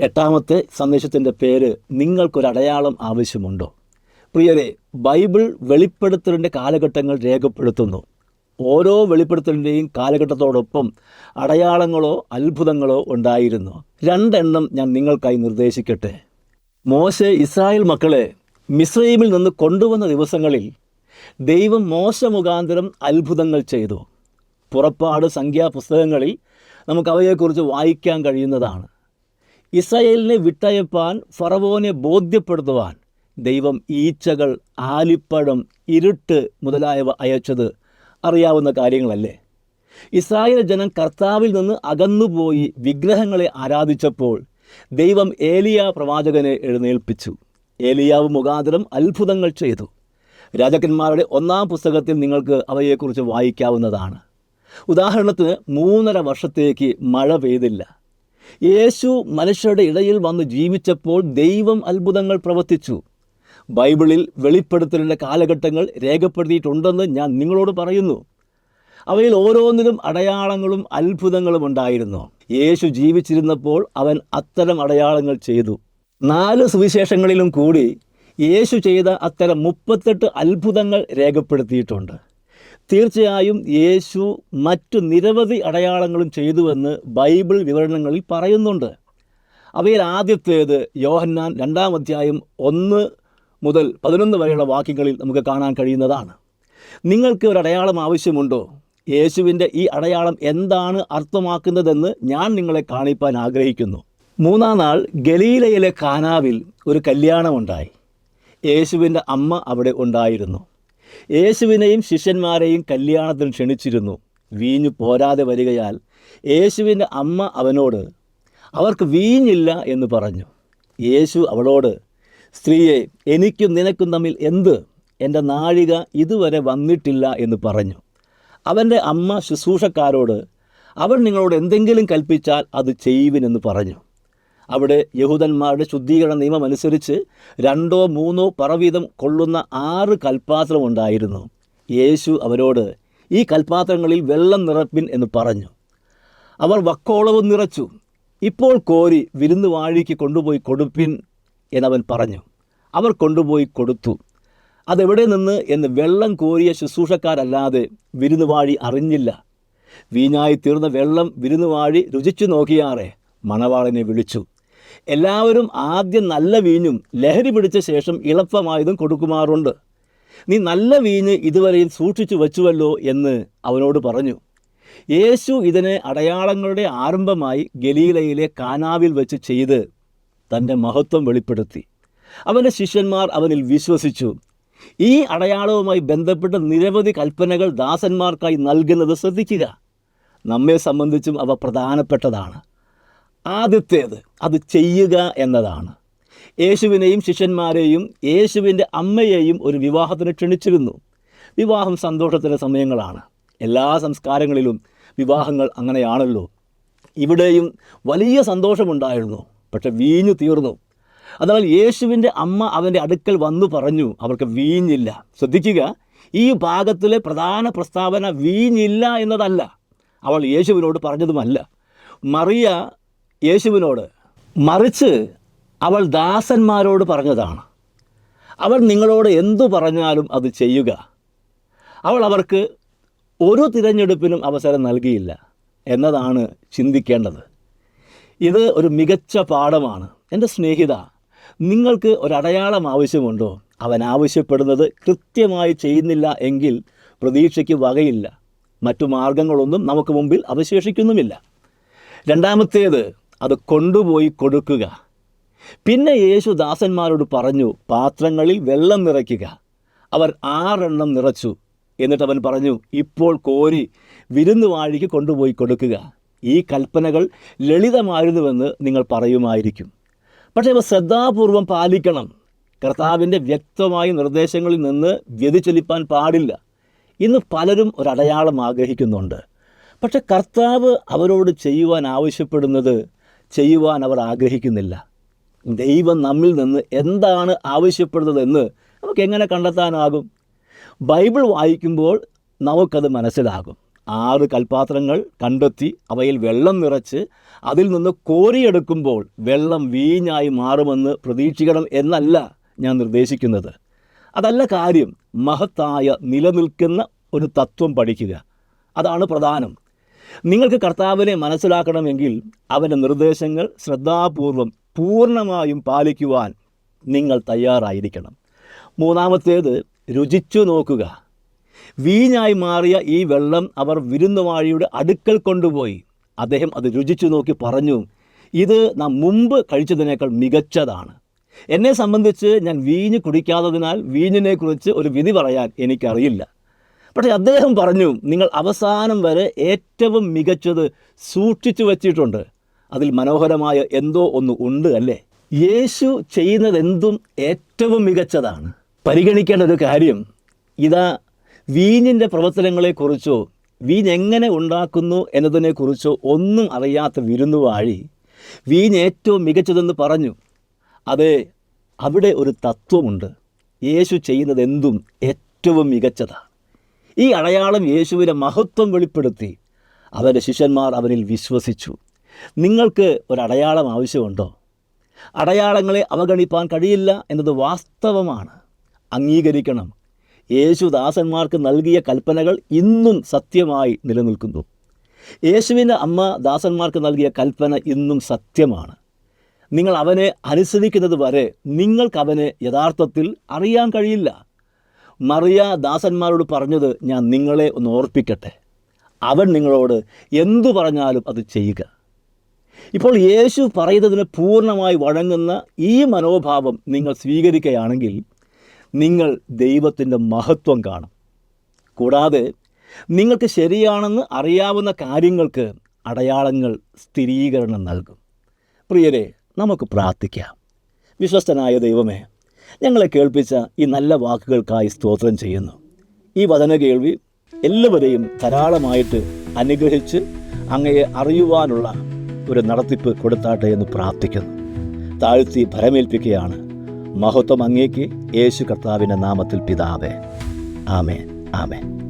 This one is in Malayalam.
എട്ടാമത്തെ സന്ദേശത്തിന്റെ പേര് നിങ്ങൾക്കൊരടയാളം ആവശ്യമുണ്ടോ? പ്രിയരെ ബൈബിൾ വെളിപ്പെടുത്തലിന്റെ കാലഘട്ടങ്ങൾ രേഖപ്പെടുത്തുന്നു. ഓരോ വെളിപ്പെടുത്തലിന്റെയും കാലഘട്ടത്തോടൊപ്പം അടയാളങ്ങളോ അത്ഭുതങ്ങളോ ഉണ്ടായിരുന്നു. രണ്ടെണ്ണം ഞാൻ നിങ്ങൾക്കായി നിർദ്ദേശിക്കട്ടെ. മോശെ ഇസ്രായേൽ മക്കളെ മിസ്രൈമിൽ നിന്ന് കൊണ്ടുവന്ന ദിവസങ്ങളിൽ ദൈവം മോശ മുഖാന്തരം അത്ഭുതങ്ങൾ ചെയ്തു. പുറപ്പാട് സംഖ്യാ പുസ്തകങ്ങളിൽ നമുക്ക് അവയെക്കുറിച്ച് വായിക്കാൻ കഴിയുന്നതാണ്. ഇസ്രായേലിനെ വിട്ടയപ്പാൻ ഫറവോനെ ബോധ്യപ്പെടുത്തുവാൻ ദൈവം ഈച്ചകൾ ആലിപ്പഴം ഇരുട്ട് മുതലായവ അയച്ചത് അറിയാവുന്ന കാര്യങ്ങളല്ലേ? ഇസ്രായേൽ ജനം കർത്താവിൽ നിന്ന് അകന്നുപോയി വിഗ്രഹങ്ങളെ ആരാധിച്ചപ്പോൾ ദൈവം ഏലിയ പ്രവാചകനെ എഴുന്നേൽപ്പിച്ചു. ഏലിയാവ് മുഖാന്തരം അത്ഭുതങ്ങൾ ചെയ്തു. രാജാക്കന്മാരുടെ ഒന്നാം പുസ്തകത്തിൽ നിങ്ങൾക്ക് അവയെക്കുറിച്ച് വായിക്കാവുന്നതാണ്. ഉദാഹരണത്തിന് മൂന്നര വർഷത്തേക്ക് മഴ പെയ്തില്ല. യേശു മനുഷ്യരുടെ ഇടയിൽ വന്ന് ജീവിച്ചപ്പോൾ ദൈവം അത്ഭുതങ്ങൾ പ്രവർത്തിച്ചു. ബൈബിളിൽ വെളിപ്പെടുത്തലിന്റെ കാലഘട്ടങ്ങൾ രേഖപ്പെടുത്തിയിട്ടുണ്ടെന്ന് ഞാൻ നിങ്ങളോട് പറയുന്നു. അവയിൽ ഓരോന്നിലും അടയാളങ്ങളും അത്ഭുതങ്ങളും ഉണ്ടായിരുന്നു. യേശു ജീവിച്ചിരുന്നപ്പോൾ അവൻ അത്തരം അടയാളങ്ങൾ ചെയ്തു. നാല് സുവിശേഷങ്ങളിലും കൂടി യേശു ചെയ്ത അത്തരം മുപ്പത്തെട്ട് അത്ഭുതങ്ങൾ രേഖപ്പെടുത്തിയിട്ടുണ്ട്. തീർച്ചയായും യേശു മറ്റു നിരവധി അടയാളങ്ങളും ചെയ്തുവെന്ന് ബൈബിൾ വിവരണങ്ങളിൽ പറയുന്നുണ്ട്. അവയിൽ ആദ്യത്തേത് യോഹന്നാൻ രണ്ടാം അധ്യായം ഒന്ന് മുതൽ പതിനൊന്ന് വരെയുള്ള വാക്യങ്ങളിൽ നമുക്ക് കാണാൻ കഴിയുന്നതാണ്. നിങ്ങൾക്ക് ഒരു അടയാളം ആവശ്യമുണ്ടോ? യേശുവിന്റെ ഈ അടയാളം എന്താണ് അർത്ഥമാക്കുന്നതെന്ന് ഞാൻ നിങ്ങളെ കാണിപ്പാൻ ആഗ്രഹിക്കുന്നു. മൂന്നാം നാൾ ഗലീലയിലെ കാനാവിൽ ഒരു കല്യാണമുണ്ടായി. യേശുവിന്റെ അമ്മ അവിടെ ഉണ്ടായിരുന്നു. യേശുവിനെയും ശിഷ്യന്മാരെയും കല്യാണത്തിന് ക്ഷണിച്ചിരുന്നു. വീഞ്ഞു പോരാതെ വരികയാൽ യേശുവിന്റെ അമ്മ അവനോട് അവർക്ക് വീഞ്ഞില്ല എന്ന് പറഞ്ഞു. യേശു അവളോട് സ്ത്രീയെ എനിക്കും നിനക്കും തമ്മിൽ എന്ത്? എന്റെ നാഴിക ഇതുവരെ വന്നിട്ടില്ല എന്ന് പറഞ്ഞു. അവന്റെ അമ്മ ശുശ്രൂഷക്കാരോട് അവൻ നിങ്ങളോട് എന്തെങ്കിലും കൽപ്പിച്ചാൽ അത് ചെയ്യുവിനെന്ന് പറഞ്ഞു. അവിടെ യഹൂദന്മാരുടെ ശുദ്ധീകരണ നിയമം അനുസരിച്ച് രണ്ടോ മൂന്നോ പറവീതം കൊള്ളുന്ന ആറ് കൽപ്പാത്രം ഉണ്ടായിരുന്നു. യേശു അവരോട് ഈ കൽപാത്രങ്ങളിൽ വെള്ളം നിറപ്പിൻ എന്ന് പറഞ്ഞു. അവർ വക്കോളവും നിറച്ചു. ഇപ്പോൾ കോരി വിരുന്ന് വാഴിക്ക് കൊണ്ടുപോയി കൊടുപ്പിൻ എന്നവൻ പറഞ്ഞു. അവർ കൊണ്ടുപോയി കൊടുത്തു. അതെവിടെ നിന്ന് എന്ന് വെള്ളം കോരിയ ശുശ്രൂഷക്കാരല്ലാതെ വിരുന്നുവാഴി അറിഞ്ഞില്ല. വീഞ്ഞായി തീർന്ന വെള്ളം വിരുന്നുവാഴി രുചിച്ചു നോക്കിയാറെ മണവാളനെ വിളിച്ചു. എല്ലാവരും ആദ്യം നല്ല വീഞ്ഞും ലഹരി പിടിച്ച ശേഷം ഇളപ്പമായതും കൊടുക്കുമാറുണ്ട്. നീ നല്ല വീഞ്ഞ് ഇതുവരെയും സൂക്ഷിച്ചു വച്ചുവല്ലോ എന്ന് അവനോട് പറഞ്ഞു. യേശു ഇതിനെ അടയാളങ്ങളുടെ ആരംഭമായി ഗലീലയിലെ കാനാവിൽ വെച്ച് ചെയ്ത് തന്റെ മഹത്വം വെളിപ്പെടുത്തി. അവന്റെ ശിഷ്യന്മാർ അവനിൽ വിശ്വസിച്ചു. ഈ അടയാളവുമായി ബന്ധപ്പെട്ട നിരവധി കൽപ്പനകൾ ദാസന്മാർക്കായി നൽകുന്നത് ശ്രദ്ധിക്കുക. നമ്മെ സംബന്ധിച്ചും അവ പ്രധാനപ്പെട്ടതാണ്. ആദ്യത്തേത് അത് ചെയ്യുക എന്നതാണ്. യേശുവിനെയും ശിഷ്യന്മാരെയും യേശുവിന്റെ അമ്മയെയും ഒരു വിവാഹത്തിന് ക്ഷണിച്ചിരുന്നു. വിവാഹം സന്തോഷത്തിന്റെ സമയങ്ങളാണ്. എല്ലാ സംസ്കാരങ്ങളിലും വിവാഹങ്ങൾ അങ്ങനെയാണല്ലോ. ഇവിടെയും വലിയ സന്തോഷമുണ്ടായിരുന്നു. പക്ഷെ വീഞ്ഞു തീർന്നു. അതിനാൽ യേശുവിന്റെ അമ്മ അവന്റെ അടുക്കൽ വന്നു പറഞ്ഞു അവർക്ക് വീഞ്ഞില്ല. ശ്രദ്ധിക്കുക ഈ ഭാഗത്തിലെ പ്രധാന പ്രസ്താവന വീഞ്ഞില്ല എന്നതല്ല. അവൾ യേശുവിനോട് പറഞ്ഞതുമല്ല. മറിയ യേശുവിനോട് മറിച്ച് അവൾ ദാസന്മാരോട് പറഞ്ഞതാണ്. അവൾ നിങ്ങളോട് എന്തു പറഞ്ഞാലും അത് ചെയ്യുക. അവൾ അവർക്ക് ഒരു തിരഞ്ഞെടുപ്പിനും അവസരം നൽകിയില്ല എന്നതാണ് ചിന്തിക്കേണ്ടത്. ഇത് ഒരു മികച്ച പാഠമാണ്. എന്റെ സ്നേഹിത നിങ്ങൾക്ക് ഒരടയാളം ആവശ്യമുണ്ടോ? അവൻ ആവശ്യപ്പെടുന്നത് കൃത്യമായി ചെയ്യുന്നില്ല എങ്കിൽ പ്രതീക്ഷയ്ക്ക് വകയില്ല. മറ്റു മാർഗങ്ങളൊന്നും നമുക്ക് മുമ്പിൽ അവശേഷിക്കുന്നുമില്ല. രണ്ടാമത്തേത് അത് കൊണ്ടുപോയി കൊടുക്കുക. പിന്നെ യേശു ദാസന്മാരോട് പറഞ്ഞു പാത്രങ്ങളിൽ വെള്ളം നിറയ്ക്കുക. അവർ ആറെണ്ണം നിറച്ചു. എന്നിട്ട് അവൻ പറഞ്ഞു ഇപ്പോൾ കോരി വിരുന്ന് വാഴിക്ക് കൊണ്ടുപോയി കൊടുക്കുക. ഈ കൽപ്പനകൾ ലളിതമായിരുന്നുവെന്ന് നിങ്ങൾ പറയുമായിരിക്കും. പക്ഷേ അവ ശ്രദ്ധാപൂർവം പാലിക്കണം. കർത്താവിന്റെ വ്യക്തമായ നിർദ്ദേശങ്ങളിൽ നിന്ന് വ്യതിചലിപ്പാൻ പാടില്ല. ഇന്ന് പലരും ഒരടയാളം ആഗ്രഹിക്കുന്നുണ്ട്. പക്ഷെ കർത്താവ് അവരോട് ചെയ്യുവാൻ ആവശ്യപ്പെടുന്നത് ചെയ്യുവാൻ അവർ ആഗ്രഹിക്കുന്നില്ല. ദൈവം നമ്മിൽ നിന്ന് എന്താണ് ആവശ്യപ്പെടുന്നതെന്ന് നമുക്ക് എങ്ങനെ കണ്ടെത്താനാകും? ബൈബിൾ വായിക്കുമ്പോൾ നമുക്കത് മനസ്സിലാകും. ആറ് കൽപാത്രങ്ങൾ കണ്ടെത്തി അവയിൽ വെള്ളം നിറച്ച് അതിൽ നിന്ന് കോരിയെടുക്കുമ്പോൾ വെള്ളം വീഞ്ഞായി മാറുമെന്ന് പ്രതീക്ഷിക്കണം എന്നല്ല ഞാൻ നിർദ്ദേശിക്കുന്നത്. അതല്ല കാര്യം മഹത്തായ നിലനിൽക്കുന്ന ഒരു തത്വം പഠിക്കുക. അതാണ് പ്രധാനം. നിങ്ങൾക്ക് കർത്താവിനെ മനസ്സിലാക്കണമെങ്കിൽ അവന്റെ നിർദ്ദേശങ്ങൾ ശ്രദ്ധാപൂർവം പൂർണമായും പാലിക്കുവാൻ നിങ്ങൾ തയ്യാറായിരിക്കണം. മൂന്നാമത്തേത് രുചിച്ചു നോക്കുക. വീഞ്ഞായി മാറിയ ഈ വെള്ളം അവർ വിരുന്നുവാഴിയുടെ അടുക്കൽ കൊണ്ടുപോയി. അദ്ദേഹം അത് രുചിച്ചു നോക്കി പറഞ്ഞു ഇത് നാം മുമ്പ് കഴിച്ചതിനേക്കാൾ മികച്ചതാണ്. എന്നെ സംബന്ധിച്ച് ഞാൻ വീഞ്ഞ് കുടിക്കാത്തതിനാൽ വീഞ്ഞിനെക്കുറിച്ച് ഒരു വിധി പറയാൻ എനിക്കറിയില്ല. പക്ഷേ അദ്ദേഹം പറഞ്ഞു നിങ്ങൾ അവസാനം വരെ ഏറ്റവും മികച്ചത് സൂക്ഷിച്ചു വച്ചിട്ടുണ്ട്. അതിൽ മനോഹരമായ എന്തോ ഒന്ന് ഉണ്ട് അല്ലേ? യേശു ചെയ്യുന്നതെന്തും ഏറ്റവും മികച്ചതാണ്. പരിഗണിക്കേണ്ട ഒരു കാര്യം ഇതാ വീഞ്ഞിന്റെ പ്രവർത്തനങ്ങളെക്കുറിച്ചോ വീഞ്ഞ് എങ്ങനെ ഉണ്ടാക്കുന്നു എന്നതിനെക്കുറിച്ചോ ഒന്നും അറിയാത്ത വിരുന്നുവാഴി വീഞ്ഞ് ഏറ്റവും മികച്ചതെന്ന് പറഞ്ഞു. അതെ അവിടെ ഒരു തത്വമുണ്ട്. യേശു ചെയ്യുന്നതെന്തും ഏറ്റവും മികച്ചതാണ് ഈ അടയാളം യേശുവിന്റെ മഹത്വം വെളിപ്പെടുത്തി. അവന്റെ ശിഷ്യന്മാർ അവനിൽ വിശ്വസിച്ചു. നിങ്ങൾക്ക് ഒരു അടയാളം ആവശ്യമുണ്ടോ? അടയാളങ്ങളെ അവഗണിപ്പാൻ കഴിയില്ല എന്നത് വാസ്തവമാണ്. അംഗീകരിക്കണം. യേശുദാസന്മാർക്ക് നൽകിയ കൽപ്പനകൾ ഇന്നും സത്യമായി നിലനിൽക്കുന്നു. യേശുവിന്റെ അമ്മ ദാസന്മാർക്ക് നൽകിയ കൽപ്പന ഇന്നും സത്യമാണ്. നിങ്ങൾ അവനെ അനുസരിക്കുന്നത് വരെ നിങ്ങൾക്കവനെ യഥാർത്ഥത്തിൽ അറിയാൻ കഴിയില്ല. മറിയ ദാസന്മാരോട് പറഞ്ഞത് ഞാൻ നിങ്ങളെ ഒന്ന് ഓർപ്പിക്കട്ടെ. അവൻ നിങ്ങളോട് എന്തു പറഞ്ഞാലും അത് ചെയ്യുക. ഇപ്പോൾ യേശു പറയുന്നതിന് പൂർണമായി വഴങ്ങുന്ന ഈ മനോഭാവം നിങ്ങൾ സ്വീകരിക്കുകയാണെങ്കിൽ നിങ്ങൾ ദൈവത്തിന്റെ മഹത്വം കാണും. കൂടാതെ നിങ്ങൾക്ക് ശരിയാണെന്ന് അറിയാവുന്ന കാര്യങ്ങൾക്ക് അടയാളങ്ങൾ സ്ഥിരീകരണം നൽകും. പ്രിയരെ നമുക്ക് പ്രാർത്ഥിക്കാം. വിശ്വസ്തനായ ദൈവമേ ഞങ്ങളെ കേൾപ്പിച്ച ഈ നല്ല വാക്കുകൾക്കായി സ്തോത്രം ചെയ്യുന്നു. ഈ വചന കേൾവി എല്ലാവരെയും ധാരാളമായിട്ട് അനുഗ്രഹിച്ച് അങ്ങയെ അറിയുവാനുള്ള ഒരു നടത്തിപ്പ് കൊടുത്താട്ടെ എന്ന് പ്രാർത്ഥിക്കുന്നു. താഴ്ത്തി ഭരമേൽപ്പിക്കുകയാണ്. മഹത്വം അങ്ങേക്ക് യേശു കർത്താവിന്റെ നാമത്തിൽ പിതാവേ. ആമേ ആമേൻ.